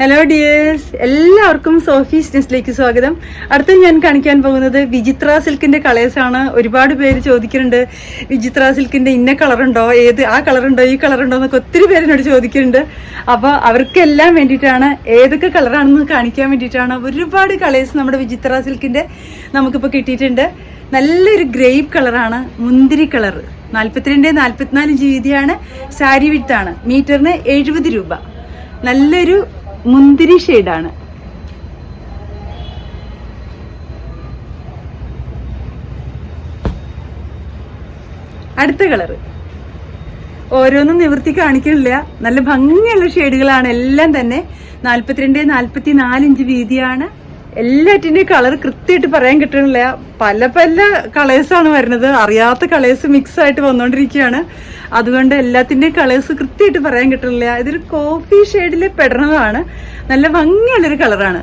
Hello dears എല്ലാവർക്കും Sophie സ്നെസ്സിലേക്ക് സ്വാഗതം. അടുത്ത ഞാൻ കാണിക്കാൻ പോകുന്നത് വിചിത്ര സിൽക്കിന്റെ കളേഴ്സ് ആണ്. ഒരുപാട് പേര് ചോദിക്കുന്നുണ്ട് വിചിത്ര സിൽക്കിന്റെ ഇന്ന കളറുണ്ടോ ഏത് ആ കളറുണ്ടോ ഈ കളറുണ്ടോ എന്നൊക്കെ ഒത്തിരി പേര് എന്നോട് ചോദിക്കുന്നുണ്ട്. അപ്പോൾ അവർക്കെല്ലാം വേണ്ടിയിട്ടാണ് ഏതൊക്കെ കളറാണെന്ന് കാണിക്കാൻ വേണ്ടിയിട്ടാണ് ഒരുപാട് കളേഴ്സ് നമ്മുടെ വിചിത്ര സിൽക്കിന്റെ നമുക്കിപ്പോൾ കിട്ടിയിട്ടുണ്ട്. നല്ലൊരു ഗ്രേപ്പ് കളറാണ് മുന്തിരി കളർ നാൽപ്പത്തിരണ്ട് നാൽപ്പത്തിനാല് ജീവിതിയാണ് വീതിയാണ് സാരി വിത്താണ് മീറ്ററിന് എഴുപത് രൂപ. നല്ലൊരു മുന്തിരി ഷെയ്ഡാണ്. അടുത്ത കളറ്. ഓരോന്നും നിവൃത്തി കാണിക്കുന്നില്ല നല്ല ഭംഗിയുള്ള ഷെയ്ഡുകളാണ്. എല്ലാം തന്നെ നാൽപ്പത്തിരണ്ട് നാൽപ്പത്തി നാല് ഇഞ്ച് വീതിയാണ്. എല്ലാറ്റിന്റെയും കളർ കൃത്യമായിട്ട് പറയാൻ കിട്ടണില്ല. പല പല കളേഴ്സാണ് വരുന്നത്. അറിയാത്ത കളേഴ്സ് മിക്സ് ആയിട്ട് വന്നുകൊണ്ടിരിക്കുകയാണ് അതുകൊണ്ട് എല്ലാത്തിന്റെയും കളേഴ്സ് കൃത്യമായിട്ട് പറയാൻ കിട്ടുന്നില്ല. ഇതൊരു കോഫി ഷെയ്ഡിൽ പെടണതാണ് നല്ല ഭംഗിയുള്ളൊരു കളറാണ്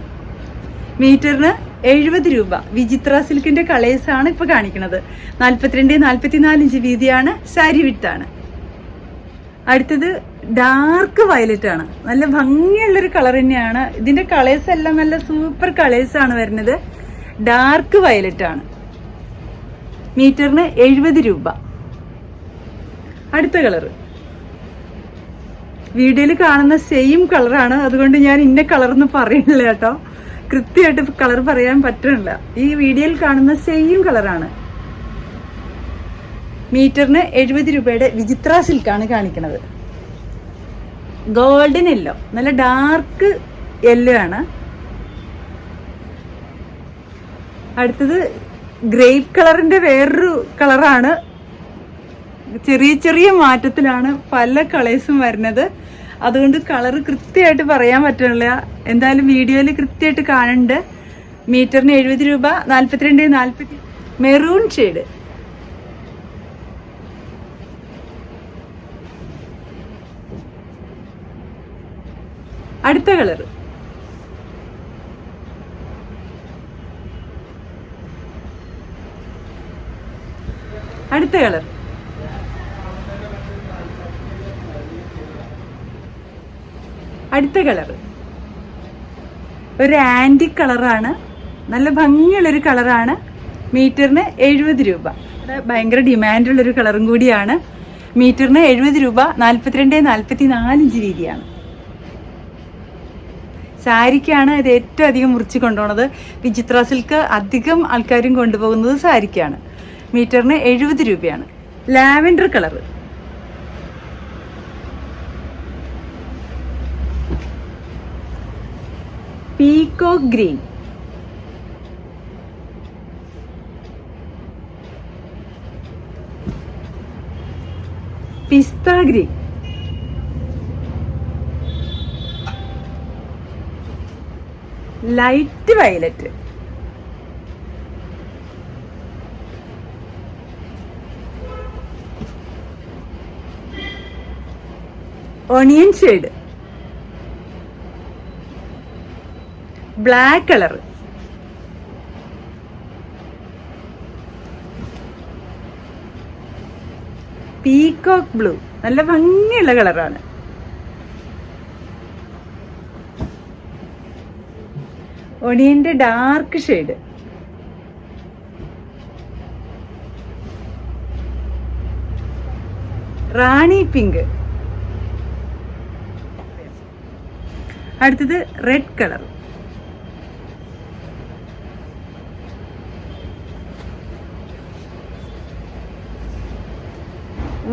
മീറ്ററിന് എഴുപത് രൂപ. വിചിത്ര സിൽക്കിന്റെ കളേഴ്സ് ആണ് ഇപ്പൊ കാണിക്കുന്നത്. നാല്പത്തിരണ്ട് നാല്പത്തിനാല് ഇഞ്ച് വീതിയാണ്. സാരി വിട്ടാണ് അടുത്തത് ഡാർക്ക് വയലറ്റ് ആണ്. നല്ല ഭംഗിയുള്ളൊരു കളർ തന്നെയാണ്. ഇതിന്റെ കളേഴ്സ് എല്ലാം നല്ല സൂപ്പർ കളേഴ്സ് ആണ് വരുന്നത്. ഡാർക്ക് വയലറ്റ് ആണ്. മീറ്ററിന് എഴുപത് രൂപ. അടുത്ത കളർ വീഡിയോയിൽ കാണുന്ന സെയിം കളറാണ് അതുകൊണ്ട് ഞാൻ ഇന്ന കളർ എന്ന് പറയുന്നില്ല കേട്ടോ. കൃത്യമായിട്ട് കളർ പറയാൻ പറ്റണില്ല. ഈ വീഡിയോയിൽ കാണുന്ന സെയിം കളറാണ് മീറ്ററിന് എഴുപത് രൂപയുടെ വിചിത്ര സിൽക്കാണ് കാണിക്കുന്നത് ഗോൾഡൻ യെല്ലോ നല്ല ഡാർക്ക് യെല്ലോ ആണ്. അടുത്തത് ഗ്രേപ്പ് കളറിന്റെ വേറൊരു കളറാണ്. ചെറിയ ചെറിയ മാറ്റത്തിലാണ് പല കളേഴ്സും വരുന്നത്. അതുകൊണ്ട് കളർ കൃത്യമായിട്ട് പറയാൻ പറ്റുന്നില്ല എന്തായാലും വീഡിയോയിൽ കൃത്യമായിട്ട് കാണുന്നുണ്ട്. മീറ്ററിന് എഴുപത് രൂപ നാൽപ്പത്തിരണ്ട് നാൽപ്പത്തി മെറൂൺ ഷെയ്ഡ്. അടുത്ത കളർ. അടുത്ത കളർ. അടുത്ത കളർ. ഒരു ആന്റി കളറാണ്. നല്ല ഭംഗിയുള്ളൊരു കളറാണ്. മീറ്ററിന് എഴുപത് രൂപ. ഭയങ്കര ഡിമാൻഡുള്ളൊരു കളറും കൂടിയാണ്. മീറ്ററിന് എഴുപത് രൂപ നാൽപ്പത്തിരണ്ട് നാൽപ്പത്തി നാലിഞ്ച് രീതിയാണ്. സാരിക്കാണ് ഇത് ഏറ്റവും അധികം മുറിച്ച് കൊണ്ടുപോണത്. വിചിത്ര സിൽക്ക് അധികം ആൾക്കാരും കൊണ്ടുപോകുന്നത് സാരിക്കാണ്. മീറ്ററിന് എഴുപത് രൂപയാണ്. Lavender colour peacock green pista green light violet onion shade black colour peacock blue നല്ല ഭംഗിയുള്ള കളറാണ്. ഒണിയന്റെ ഡാർക്ക് ഷെയ്ഡ് റാണി പിങ്ക്. അടുത്തത് റെഡ് കളർ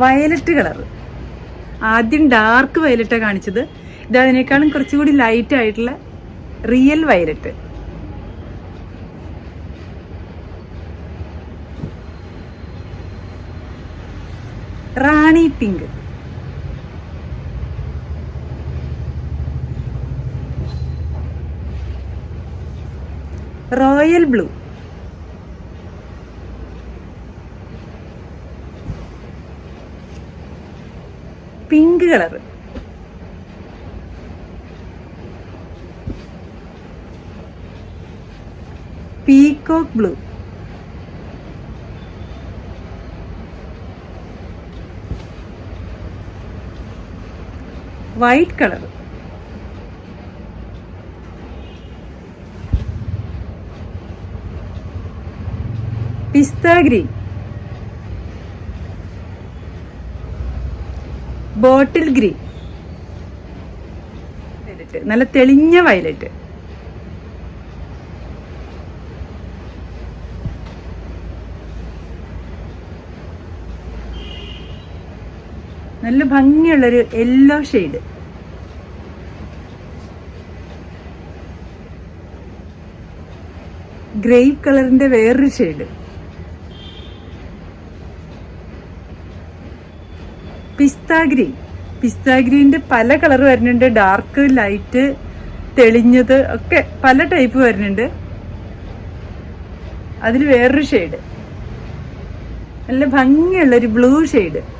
വയലറ്റ് കളർ. ആദ്യം ഡാർക്ക് വയലറ്റാണ് കാണിച്ചത്. ഇത് അതിനേക്കാളും കുറച്ചുകൂടി ലൈറ്റ് ആയിട്ടുള്ള real violet rani pink. Royal blue. Pink colour peacock blue. White colour pista green. Bottle green. നല്ല തെളിഞ്ഞ വയലറ്റ്. നല്ല ഭംഗിയുള്ളൊരു യെല്ലോ ഷെയ്ഡ് ഗ്രേപ്പ് കളറിന്റെ വേറൊരു ഷെയ്ഡ് പിസ്ത ഗ്രീൻ. പിസ്ത ഗ്രീന്റെ പല കളർ വരുന്നുണ്ട്. ഡാർക്ക് ലൈറ്റ് തെളിഞ്ഞത് ഒക്കെ പല ടൈപ്പ് വരുന്നുണ്ട്. അതിൽ വേറൊരു ഷെയ്ഡ്. നല്ല ഭംഗിയുള്ളൊരു ബ്ലൂ ഷെയ്ഡ്.